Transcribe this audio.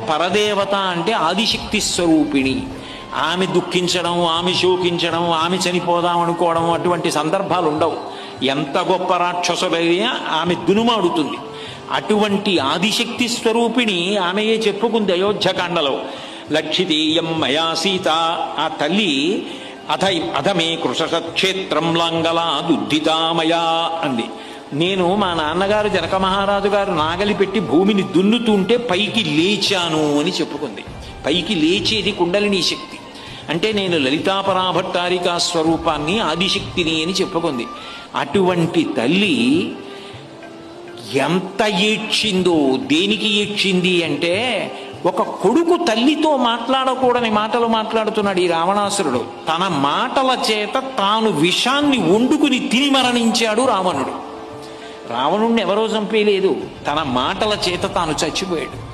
పరదేవత అంటే ఆదిశక్తి స్వరూపిణి. ఆమె దుఃఖించడం ఆమె శోకించడం ఆమె చనిపోదాం అనుకోవడం అటువంటి సందర్భాలు ఉండవు. ఎంత గొప్ప రాక్షసులైనా ఆమె దునుమాడుతుంది అటువంటి ఆదిశక్తి స్వరూపిణి ఆమెయే చెప్పుకుంది అయోధ్యకాండలో. లక్షితీయం మయా సీత. ఆ తల్లి అథ అధమే కృషక్షేత్రం లాంగలా దుద్ధితామయా అంది. నేను మా నాన్నగారు జనక మహారాజు గారు నాగలి పెట్టి భూమిని దున్నుతుంటే పైకి లేచాను అని చెప్పుకుంది. పైకి లేచేది కుండలిని శక్తి. అంటే నేను లలితాపరాభట్టారికా స్వరూపాన్ని ఆదిశక్తిని అని చెప్పుకుంది. అటువంటి తల్లి ఎంత ఏడ్చిందో దేనికి ఏడ్చింది అంటే ఒక కొడుకు తల్లితో మాట్లాడకూడని మాటలు మాట్లాడుతున్నాడు ఈ రావణాసురుడు. తన మాటల చేత తాను విషాన్ని వండుకుని తిని మరణించాడు రావణుడు. రావణుణ్ణి ఎవరో చంపేయలేదు తన మాటల చేత తాను చచ్చిపోయాడు.